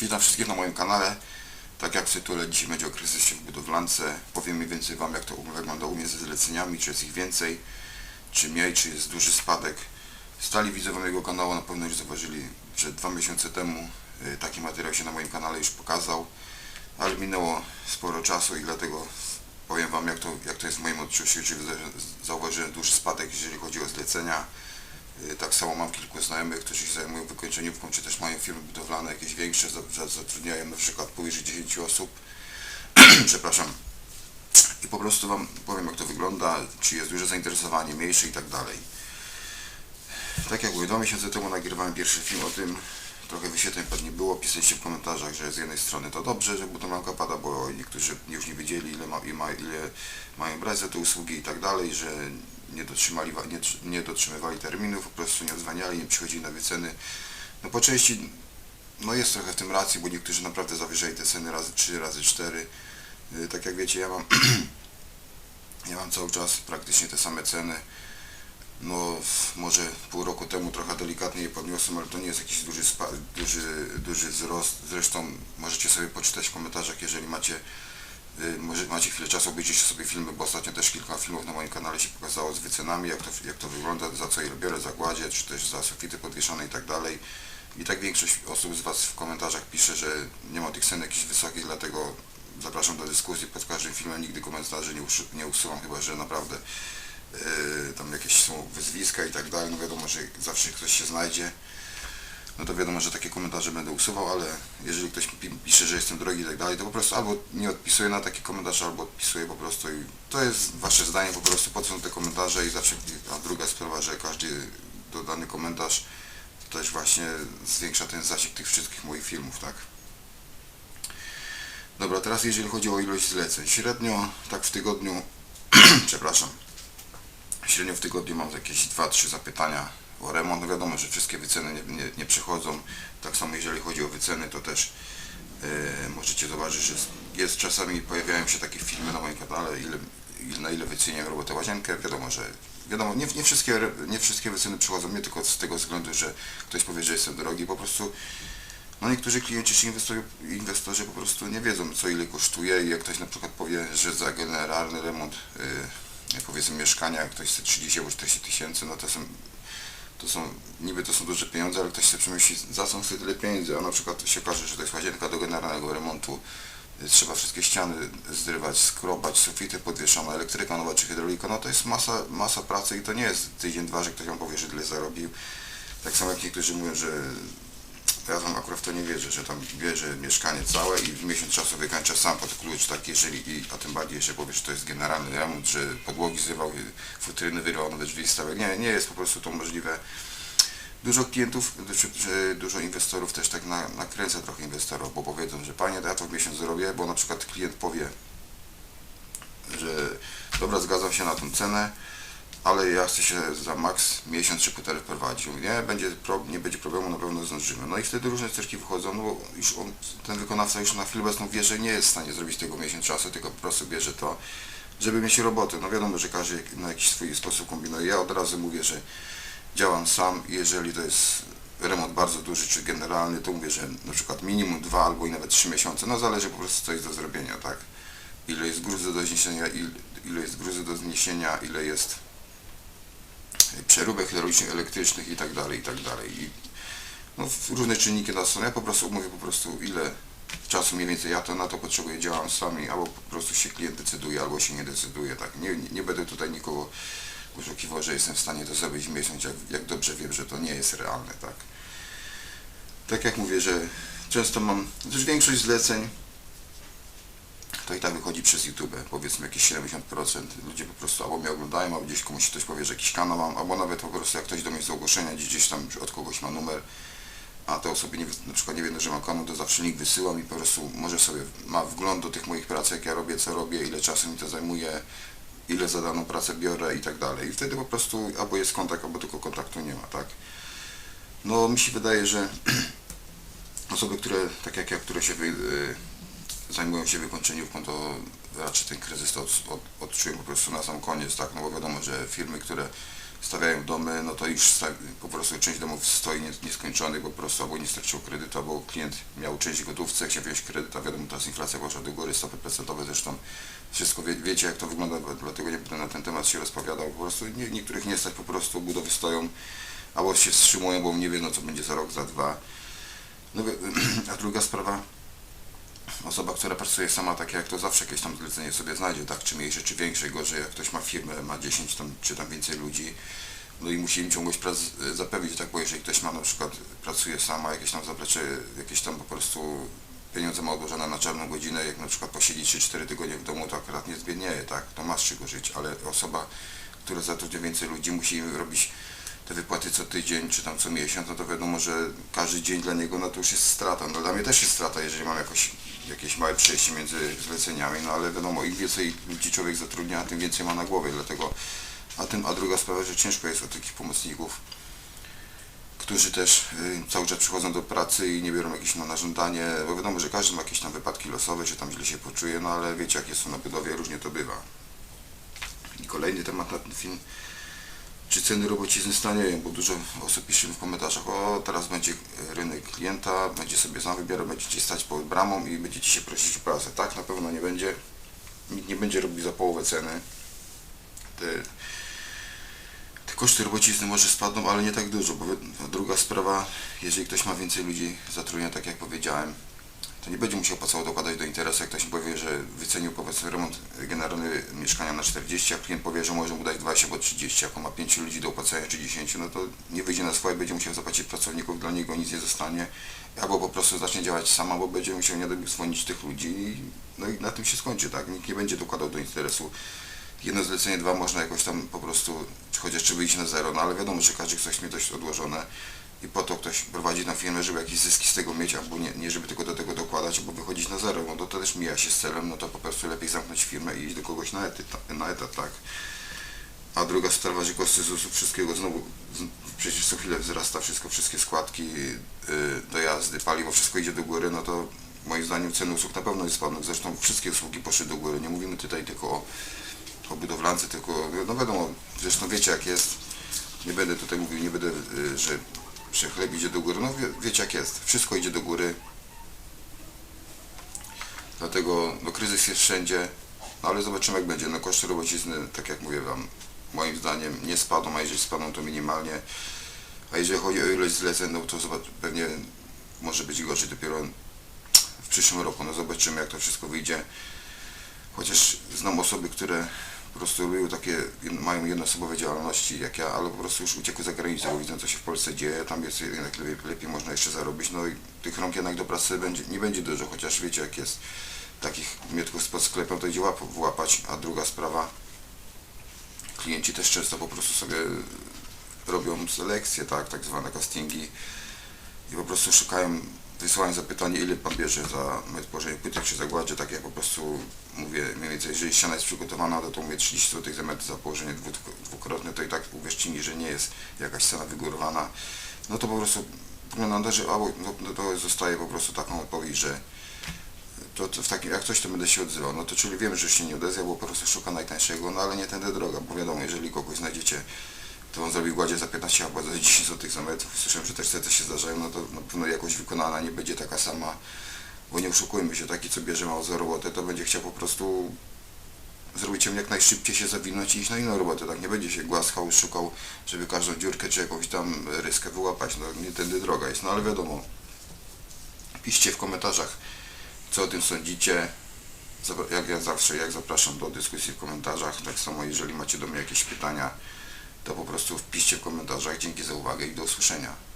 Witam wszystkich na moim kanale. Tak jak w tytule, dzisiaj będzie o kryzysie w budowlance. Powiem mniej więcej Wam, jak to wygląda u mnie ze zleceniami, czy jest ich więcej, czy mniej, czy jest duży spadek. Stali widzowie mojego kanału na pewno już zauważyli, że dwa miesiące temu y, taki materiał się na moim kanale już pokazał, ale minęło sporo czasu i dlatego powiem Wam, jak to, jak to jest w moim odczuciu, czy zauważyłem duży spadek, jeżeli chodzi o zlecenia. Y, Tak samo mam kilku znajomych, którzy się zajmują wykończeniówką, czy też mają firmy budowlane jakieś większe, za- za- zatrudniają na przykład powyżej 10 osób. Przepraszam. I po prostu Wam powiem, jak to wygląda, czy jest duże zainteresowanie, mniejsze i tak dalej. Tak jak mówię, dwa miesiące temu nagrywałem pierwszy film o tym, trochę wyświetleń pewnie było, pisaliście w komentarzach, że z jednej strony to dobrze, że budowlanka pada, bo niektórzy już nie wiedzieli ile, ma, ile mają brać za te usługi i tak dalej, że nie, dotrzymali, nie, nie dotrzymywali terminów, po prostu nie odzwaniali, nie przychodzili na wyceny. No po części no jest trochę w tym racji, bo niektórzy naprawdę zawyżali te ceny razy 3, razy 4. Y, Tak jak wiecie, ja mam ja mam cały czas praktycznie te same ceny. No może pół roku temu trochę delikatnie je podniosłem, ale to nie jest jakiś duży, duży, duży wzrost. Zresztą możecie sobie poczytać w komentarzach, jeżeli macie może macie chwilę czasu, obejrzyjcie sobie filmy, bo ostatnio też kilka filmów na moim kanale się pokazało z wycenami, jak to, jak to wygląda, za co ile biorę, za gładzie, czy też za sufity podwieszone i tak dalej. I tak większość osób z Was w komentarzach pisze, że nie ma tych cen jakichś wysokich, dlatego zapraszam do dyskusji. Pod każdym filmem, nigdy komentarzy nie, uszy- nie usuwam, chyba że naprawdę yy, tam jakieś są wyzwiska i tak dalej, no wiadomo, że zawsze ktoś się znajdzie, no to wiadomo, że takie komentarze będę usuwał, ale jeżeli ktoś pi- pisze, że jestem drogi i tak dalej, to po prostu albo nie odpisuję na taki komentarz, albo odpisuję po prostu i to jest wasze zdanie po prostu, po co są te komentarze i zawsze, a druga sprawa, że każdy dodany komentarz też właśnie zwiększa ten zasięg tych wszystkich moich filmów, tak. Dobra, teraz jeżeli chodzi o ilość zleceń, średnio tak w tygodniu, przepraszam, średnio w tygodniu mam jakieś 2-3 zapytania o remont. Wiadomo, że wszystkie wyceny nie, nie, nie przychodzą. Tak samo jeżeli chodzi o wyceny, to też e, możecie zobaczyć, że jest- jest czasami pojawiają się takie filmy na moim kanale, ile, ile, na ile wycenię robotę łazienkę. Wiadomo, że wiadomo, nie, nie, wszystkie, nie wszystkie wyceny przychodzą nie tylko z tego względu, że ktoś powie, że jestem drogi, po prostu no niektórzy klienci czy inwestorzy, inwestorzy po prostu nie wiedzą co ile kosztuje i jak ktoś na przykład powie, że za generalny remont yy, powiedzmy mieszkania ktoś chce 30 albo 40 tysięcy, no to są to są, niby to są duże pieniądze, ale ktoś sobie przemyśli, za co chce tyle pieniędzy, a na przykład się okaże, że to jest łazienka do generalnego remontu, y, trzeba wszystkie ściany zrywać, skrobać, sufity podwieszone, elektryka nowa czy hydraulika, no to jest masa, masa pracy i to nie jest tydzień, dwa, że ktoś wam powie, że tyle zarobił. Tak samo jak niektórzy mówią, że ja tam akurat w to nie wierzę, że tam bierze mieszkanie całe i w miesiąc czasu wykańcza sam pod klucz, tak jeżeli, i, a tym bardziej, że powiesz, że to jest generalny remont, że podłogi zrywał, y, futryny wyrywał, nowe drzwi stałek. Nie, nie jest po prostu to możliwe. Dużo klientów, czy, czy dużo inwestorów też tak na, nakręca trochę inwestorów, bo powiedzą, że panie, ja to w miesiąc zrobię, bo na przykład klient powie, że dobra, zgadzam się na tą cenę, ale ja chcę się za maks miesiąc czy półtorej prowadzić. Mówię, nie, będzie pro, nie będzie problemu, na pewno zdążymy. No i wtedy różne ścieżki wychodzą, no bo już on, ten wykonawca już na chwilę obecną wie, że nie jest w stanie zrobić tego miesiąc czasu, tylko po prostu bierze to, żeby mieć robotę. No wiadomo, że każdy na jakiś swój sposób kombinuje. Ja od razu mówię, że działam sam jeżeli to jest remont bardzo duży czy generalny, to mówię, że na przykład minimum dwa albo i nawet trzy miesiące, no zależy po prostu co jest do zrobienia, tak? Ile jest gruzu do zniesienia, ile, ile jest gruzu do zniesienia, ile jest przeróbek hydraulicznych, elektrycznych i tak dalej, i tak dalej. No, różne czynniki na są. Ja po prostu mówię po prostu ile czasu mniej więcej ja to na to potrzebuję, działam sami, albo po prostu się klient decyduje, albo się nie decyduje, tak. Nie, nie, nie będę tutaj nikogo oszukiwał, że jestem w stanie to zrobić w miesiąc, jak, jak dobrze wiem, że to nie jest realne, tak. Tak jak mówię, że często mam, też większość zleceń to i tak wychodzi przez YouTube, powiedzmy jakieś 70%. Ludzie po prostu albo mnie oglądają, albo gdzieś komuś ktoś powie, że jakiś kanał mam, albo nawet po prostu jak ktoś do mnie z ogłoszenia, gdzieś, tam od kogoś ma numer, a te osoby nie, na przykład nie wiedzą, że mam kanał, to zawsze link wysyłam i po prostu może sobie ma wgląd do tych moich prac, jak ja robię, co robię, ile czasu mi to zajmuje, ile za daną pracę biorę i tak dalej. I wtedy po prostu albo jest kontakt, albo tylko kontaktu nie ma, tak? No mi się wydaje, że osoby, które, tak jak ja, które się wy, y, zajmują się wykończeniówką, to raczej ten kryzys to od, od, po prostu na sam koniec, tak, no bo wiadomo, że firmy, które stawiają domy, no to już po prostu część domów stoi nie- nieskończonych, po prostu albo nie starczyło kredytu, albo klient miał część gotówce, chciał wziąć kredyt, a wiadomo, teraz inflacja poszła do góry, stopy procentowe zresztą, wszystko wie, wiecie jak to wygląda, dlatego nie będę na ten temat się rozpowiadał, po prostu nie, niektórych nie stać, po prostu budowy stoją, albo się wstrzymują, bo nie wiedzą co będzie za rok, za dwa. No, a druga sprawa, osoba, która pracuje sama, tak jak to zawsze jakieś tam zlecenie sobie znajdzie, tak, czy mniejsze, czy większe, gorzej jak ktoś ma firmę, ma 10 tam, czy tam więcej ludzi, no i musi im ciągłość prac zapewnić, tak, bo jeżeli ktoś ma na przykład, pracuje sama, jakieś tam zaplecze, jakieś tam po prostu pieniądze ma odłożone na czarną godzinę, jak na przykład posiedzi 3-4 tygodnie w domu, to akurat nie zbiednieje, tak, to ma z czego żyć, ale osoba, która zatrudnia więcej ludzi, musi im robić te wypłaty co tydzień, czy tam co miesiąc, no to wiadomo, że każdy dzień dla niego, no to już jest strata. No dla mnie też jest strata, jeżeli mam jakoś, jakieś małe przejście między zleceniami, no ale wiadomo, im więcej ludzi człowiek zatrudnia, tym więcej ma na głowie, dlatego, a, tym, a druga sprawa, że ciężko jest o takich pomocników, którzy też y, cały czas przychodzą do pracy i nie biorą jakieś no, na żądanie, bo wiadomo, że każdy ma jakieś tam wypadki losowe, czy tam źle się poczuje, no ale wiecie, jak jest to na budowie, różnie to bywa. I kolejny temat na ten film, czy ceny robocizny stanieją, bo dużo osób pisze w komentarzach, o teraz będzie rynek klienta, będzie sobie sam wybierał, będziecie stać pod bramą i będziecie się prosić o pracę. Tak, na pewno nie będzie. Nikt nie będzie robił za połowę ceny. Te, te koszty robocizny może spadną, ale nie tak dużo, bo druga sprawa, jeżeli ktoś ma więcej ludzi zatrudnia, tak jak powiedziałem, to nie będzie musiał opłacało dokładać do interesu, jak ktoś mi powie, że wycenił powiedzmy remont generalny mieszkania na 40, a klient powie, że może mu dać 20 albo 30, jak on ma 5 ludzi do opłacenia czy 10, no to nie wyjdzie na swoje, będzie musiał zapłacić pracowników, dla niego nic nie zostanie, albo po prostu zacznie działać sama, bo będzie musiał nie dzwonić tych ludzi i, no i na tym się skończy, tak, nikt nie będzie dokładał do interesu. Jedno zlecenie, dwa można jakoś tam po prostu, chociaż czy wyjść na zero, no ale wiadomo, że każdy ktoś mieć coś odłożone i po to ktoś prowadzi na firmę, żeby jakieś zyski z tego mieć, albo nie, nie żeby tylko do tego dokładać, albo wychodzić na zero, no to, też mija się z celem, no to po prostu lepiej zamknąć firmę i iść do kogoś na etat, na etat tak. A druga sprawa, że koszty ZUS-u wszystkiego znowu, przecież co chwilę wzrasta wszystko, wszystkie składki, yy, dojazdy, paliwo, wszystko idzie do góry, no to moim zdaniem ceny usług na pewno nie spadną. Zresztą wszystkie usługi poszły do góry, nie mówimy tutaj tylko o, o budowlance, tylko, no wiadomo, zresztą wiecie jak jest, nie będę tutaj mówił, nie będę, y, że, że chleb idzie do góry. No wie, wiecie jak jest, wszystko idzie do góry. Dlatego no, kryzys jest wszędzie, no, ale zobaczymy jak będzie. No koszty robocizny, tak jak mówię wam, moim zdaniem nie spadną, a jeżeli spadną to minimalnie. A jeżeli chodzi o ilość zleceń, no to zobacz, pewnie może być gorzej dopiero w przyszłym roku. No zobaczymy jak to wszystko wyjdzie. Chociaż znam osoby, które po prostu robiły takie, mają jednoosobowe działalności jak ja, ale po prostu już uciekły za granicę, bo widzą co się w Polsce dzieje, tam jest jednak lepiej, lepiej można jeszcze zarobić, no i tych rąk jednak do pracy będzie, nie będzie dużo, chociaż wiecie jak jest, takich mietków spod sklepem to idzie łap, włapać, a druga sprawa, klienci też często po prostu sobie robią selekcje, tak, tak zwane castingi i po prostu szukają, wysyłają zapytanie, ile pan bierze za metr położenia płytek czy zagładzie, tak jak po prostu mówię, mniej więcej, jeżeli ściana jest przygotowana, to to mówię 30 zł za metr za położenie dwu, dwukrotne, to i tak uwierzcie mi, że nie jest jakaś cena wygórowana, no to po prostu wygląda że albo no, no to zostaje po prostu taką odpowiedź, że to, to w takim, jak coś to będę się odzywał, no to czyli wiem, że się nie odezwie, bo po prostu szuka najtańszego, no ale nie tędy droga, bo wiadomo, jeżeli kogoś znajdziecie, to on zrobi gładzie za 15 albo za 10 zł za metr, słyszałem, że te się zdarzają, no to na pewno jakość wykonana nie będzie taka sama, bo nie oszukujmy się, taki co bierze mało za robotę, to będzie chciał po prostu zrobić ją jak najszybciej się zawinąć i iść na inną robotę, tak nie będzie się głaskał, szukał, żeby każdą dziurkę czy jakąś tam ryskę wyłapać, no nie tędy droga jest, no ale wiadomo, piszcie w komentarzach, co o tym sądzicie, jak ja zawsze, jak zapraszam do dyskusji w komentarzach, tak samo jeżeli macie do mnie jakieś pytania, to po prostu wpiszcie w komentarzach. Dzięki za uwagę i do usłyszenia.